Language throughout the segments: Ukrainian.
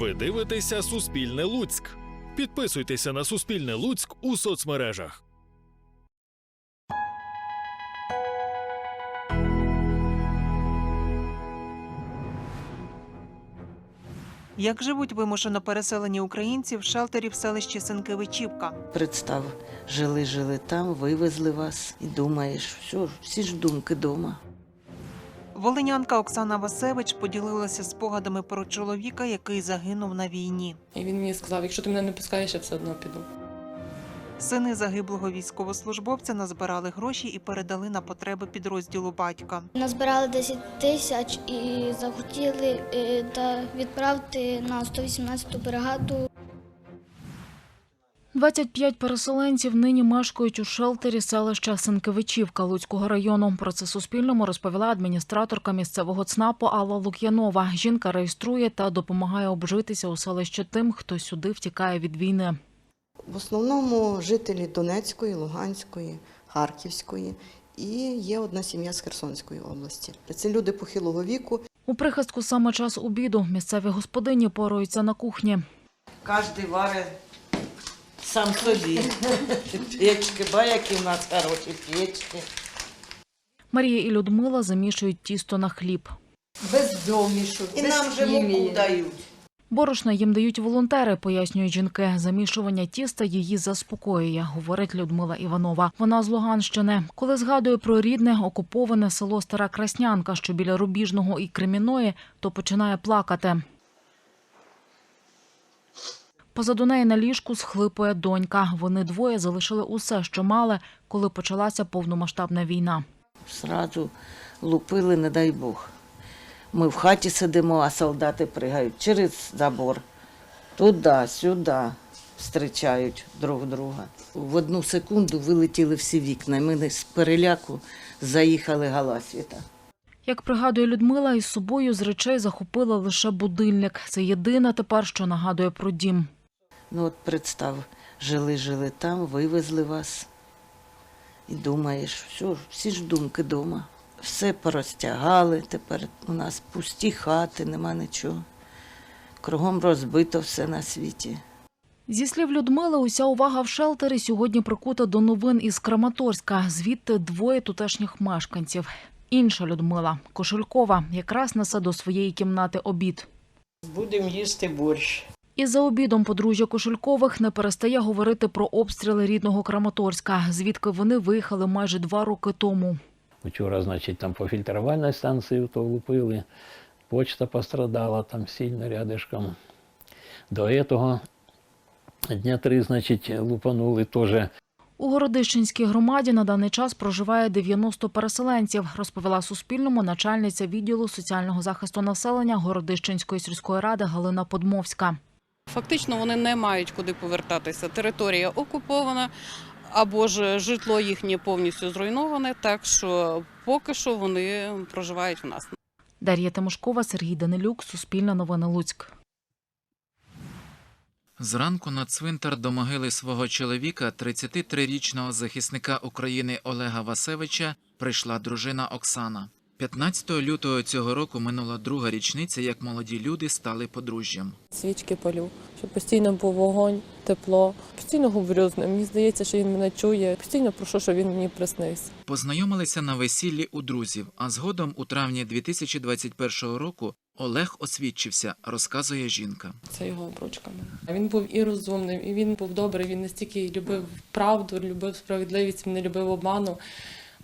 Ви дивитеся Суспільне Луцьк. Підписуйтеся на Суспільне Луцьк у соцмережах. Як живуть вимушено переселені українці в шелтері в селищі Сенкевичівка? Представ, жили, жили там, вивезли вас і думаєш, все, всі ж думки дома. Волинянка Оксана Васевич поділилася спогадами про чоловіка, який загинув на війні. І він мені сказав, якщо ти мене не пускаєш, я все одно піду. Сини загиблого військовослужбовця назбирали гроші і передали на потреби підрозділу батька. Назбирали 10 тисяч і захотіли е, та відправити на 118-ту бригаду 25 переселенців нині мешкають у шелтері селища Сенкевичівка Луцького району. Про це Суспільному розповіла адміністраторка місцевого ЦНАПу Алла Лук'янова. Жінка реєструє та допомагає обжитися у селищі тим, хто сюди втікає від війни. В основному жителі Донецької, Луганської, Харківської і є одна сім'я з Херсонської області. Це люди похилого віку. У прихистку саме час обіду місцеві господині поруються на кухні. Кожен варить сам собі. Печки, ба, які в нас хороші печки. Марія і Людмила замішують тісто на хліб. без домішок, І без нам же муку дають. Борошна їм дають волонтери, пояснюють жінки. Замішування тіста її заспокоює, говорить Людмила Іванова. Вона з Луганщини. Коли згадує про рідне окуповане село Стара Краснянка, що біля Рубіжного і Креміної, то починає плакати. Позаду неї на ліжку схлипує донька. Вони двоє залишили усе, що мали, коли почалася повномасштабна війна. Сразу лупили, не дай Бог. Ми в хаті сидимо, а солдати пригають через забор. Туди, сюди зустрічають друг друга. В одну секунду вилетіли всі вікна. і Ми з переляку заїхали галасвіта. Як пригадує Людмила, із собою з речей захопила лише будильник. Це єдине тепер, що нагадує про дім. Ну от представ, жили, жили там, вивезли вас. І думаєш, все, всі ж думки дома. Все порозтягали, тепер у нас пусті хати, нема нічого. Кругом розбито все на світі. Зі слів Людмили, уся увага в шелтері сьогодні прикута до новин із Краматорська. Звідти двоє тутешніх мешканців. Інша Людмила Кошелькова якраз несе до своєї кімнати обід. Будемо їсти борщ. І за обідом подружжя Кошелькових не перестає говорити про обстріли рідного Краматорська, звідки вони виїхали майже два роки тому. Вчора, значить, там по фільтрувальній станції то влупили, почта пострадала там сильно рядышком. До цього дня три, значить, лупанули теж У Городищенській громаді на даний час проживає 90 переселенців, розповіла Суспільному начальниця відділу соціального захисту населення Городищенської сільської ради Галина Подмовська. Фактично вони не мають куди повертатися. Територія окупована або ж житло їхнє повністю зруйноване, так що поки що вони проживають в нас. Дар'я Тимошкова, Сергій Данилюк, Суспільне новини Луцьк. Зранку на цвинтар до могили свого чоловіка, 33-річного захисника України Олега Васевича, прийшла дружина Оксана. 15 лютого цього року минула друга річниця, як молоді люди стали подружжям. Свічки палю, щоб постійно був вогонь, тепло. Постійно говорю з ним. Мені здається, що він мене чує. Постійно прошу, щоб він мені приснився. Познайомилися на весіллі у друзів, а згодом у травні 2021 року Олег освідчився, розказує жінка. Це його обручка. Він був і розумним, і він був добрий. Він настільки любив правду, любив справедливість, він не любив обману.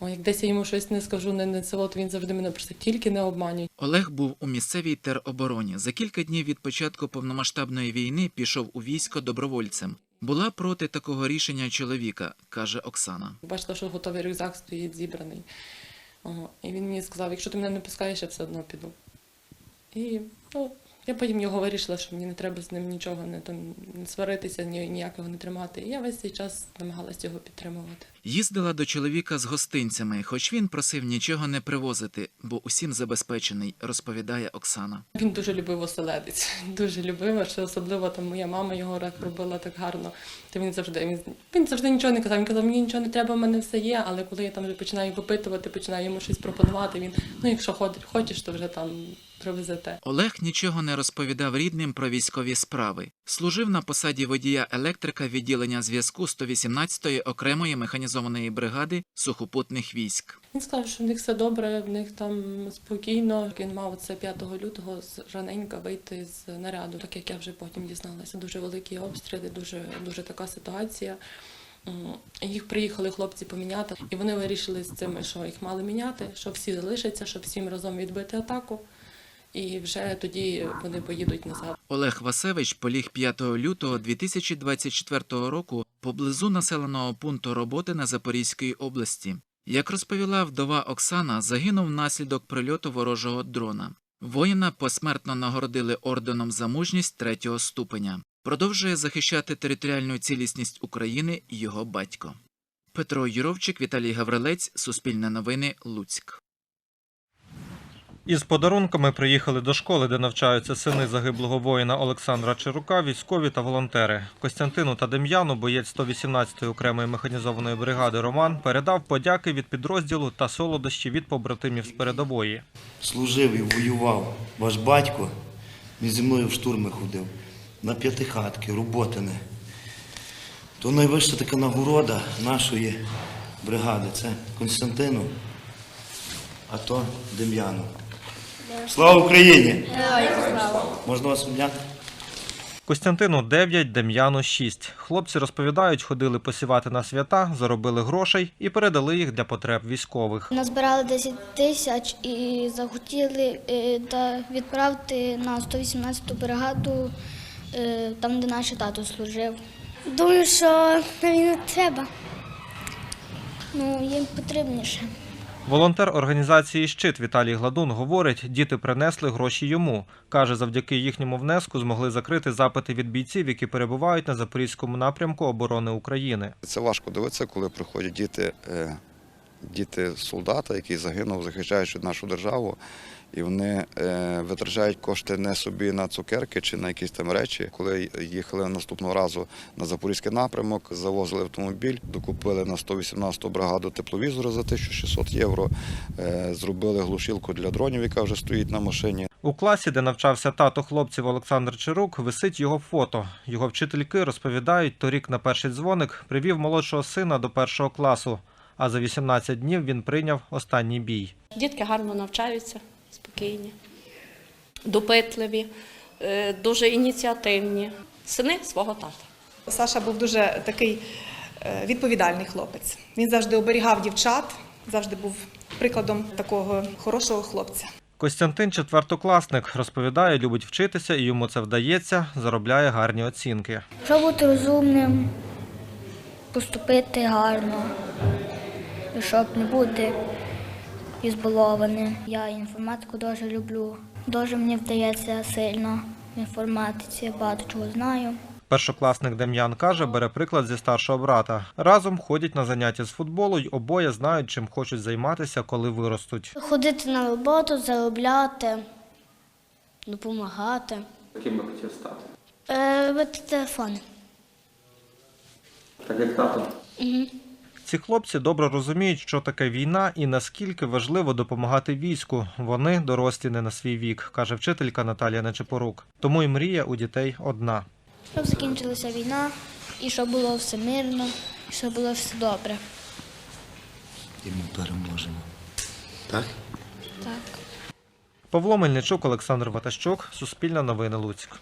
О, як десь я йому щось не скажу, не не це, от він завжди мене просто тільки не обманює. Олег був у місцевій теробороні. За кілька днів від початку повномасштабної війни пішов у військо добровольцем. Була проти такого рішення чоловіка, каже Оксана. Бачила, що готовий рюкзак стоїть зібраний. О, і він мені сказав, якщо ти мене не пускаєш, я все одно піду. І ну, я потім його вирішила, що мені не треба з ним нічого не, там, не сваритися, ні, ніякого не тримати. І я весь цей час намагалась його підтримувати. Їздила до чоловіка з гостинцями, хоч він просив нічого не привозити, бо усім забезпечений, розповідає Оксана. Він дуже любив оселедець, дуже любив, що особливо там моя мама його робила так гарно. То він завжди він, він завжди нічого не казав. Він казав, мені нічого не треба, в мене все є. Але коли я там вже починаю випитувати, починаю йому щось пропонувати, він ну якщо ходить, хочеш, то вже там привезете. Олег нічого не розповідав рідним про військові справи. Служив на посаді водія електрика відділення зв'язку 118-ї окремої механізованої бригади сухопутних військ. Він сказав, що в них все добре, в них там спокійно. Він мав це 5 лютого з раненька вийти з наряду, так як я вже потім дізналася. Дуже великі обстріли, дуже, дуже така ситуація. Їх приїхали хлопці поміняти, і вони вирішили з цим, що їх мали міняти, що всі залишаться, щоб всім разом відбити атаку. І вже тоді вони поїдуть назад. Олег Васевич поліг 5 лютого 2024 року поблизу населеного пункту роботи на Запорізькій області. Як розповіла вдова Оксана, загинув внаслідок прильоту ворожого дрона. Воїна посмертно нагородили орденом за мужність третього ступеня. Продовжує захищати територіальну цілісність України його батько. Петро Юровчик, Віталій Гаврилець, Суспільне новини, Луцьк. Із подарунками приїхали до школи, де навчаються сини загиблого воїна Олександра Чирука, військові та волонтери. Костянтину та Дем'яну, боєць 118-ї окремої механізованої бригади Роман, передав подяки від підрозділу та солодощі від побратимів з передової. служив і воював ваш батько, він зі мною в штурми ходив, на п'ятихатки, Роботине. То найвища така нагорода нашої бригади це Константину, а то Дем'яну. Слава Україні! Можна вас обняти? Костянтину 9, Дем'яну 6. Хлопці розповідають, ходили посівати на свята, заробили грошей і передали їх для потреб військових. Назбирали 10 тисяч і захотіли е, та відправити на 118-ту бригаду, е, там, де наш тато служив. Думаю, що їм не треба. Ну, їм потрібніше. Волонтер організації Щит Віталій Гладун говорить, діти принесли гроші йому. Каже, завдяки їхньому внеску змогли закрити запити від бійців, які перебувають на запорізькому напрямку оборони України. Це важко дивитися, коли приходять діти, е, діти солдата, який загинув, захищаючи нашу державу, і вони е, витрачають кошти не собі на цукерки чи на якісь там речі. Коли їхали наступного разу на запорізький напрямок, завозили автомобіль, докупили на 118-ту бригаду тепловізора за 1600 євро, е, зробили глушилку для дронів, яка вже стоїть на машині. У класі, де навчався тато хлопців Олександр Чирук, висить його фото. Його вчительки розповідають, торік на перший дзвоник привів молодшого сина до першого класу, а за 18 днів він прийняв останній бій. Дітки гарно навчаються, спокійні, допитливі, е, дуже ініціативні. Сини свого тата. Саша був дуже такий е, відповідальний хлопець. Він завжди оберігав дівчат, завжди був прикладом такого хорошого хлопця. Костянтин четвертокласник розповідає, любить вчитися і йому це вдається, заробляє гарні оцінки. Щоб бути розумним, поступити гарно, щоб не бути ізбалованим. Я інформатику дуже люблю. Дуже мені вдається сильно в інформатиці, багато чого знаю. Першокласник Дем'ян каже, бере приклад зі старшого брата. Разом ходять на заняття з футболу й обоє знають, чим хочуть займатися, коли виростуть. Ходити на роботу, заробляти, допомагати. Ким би хотів стати? Е, робити телефони. Так як тато. Угу. Ці хлопці добре розуміють, що таке війна і наскільки важливо допомагати війську. Вони дорослі не на свій вік, каже вчителька Наталія Нечепорук. Тому й мрія у дітей одна. Щоб закінчилася війна, і щоб було все мирно, і щоб було все добре. І ми переможемо. Так? Так. Павло Мельничук, Олександр Ватащук, Суспільне новини Луцьк.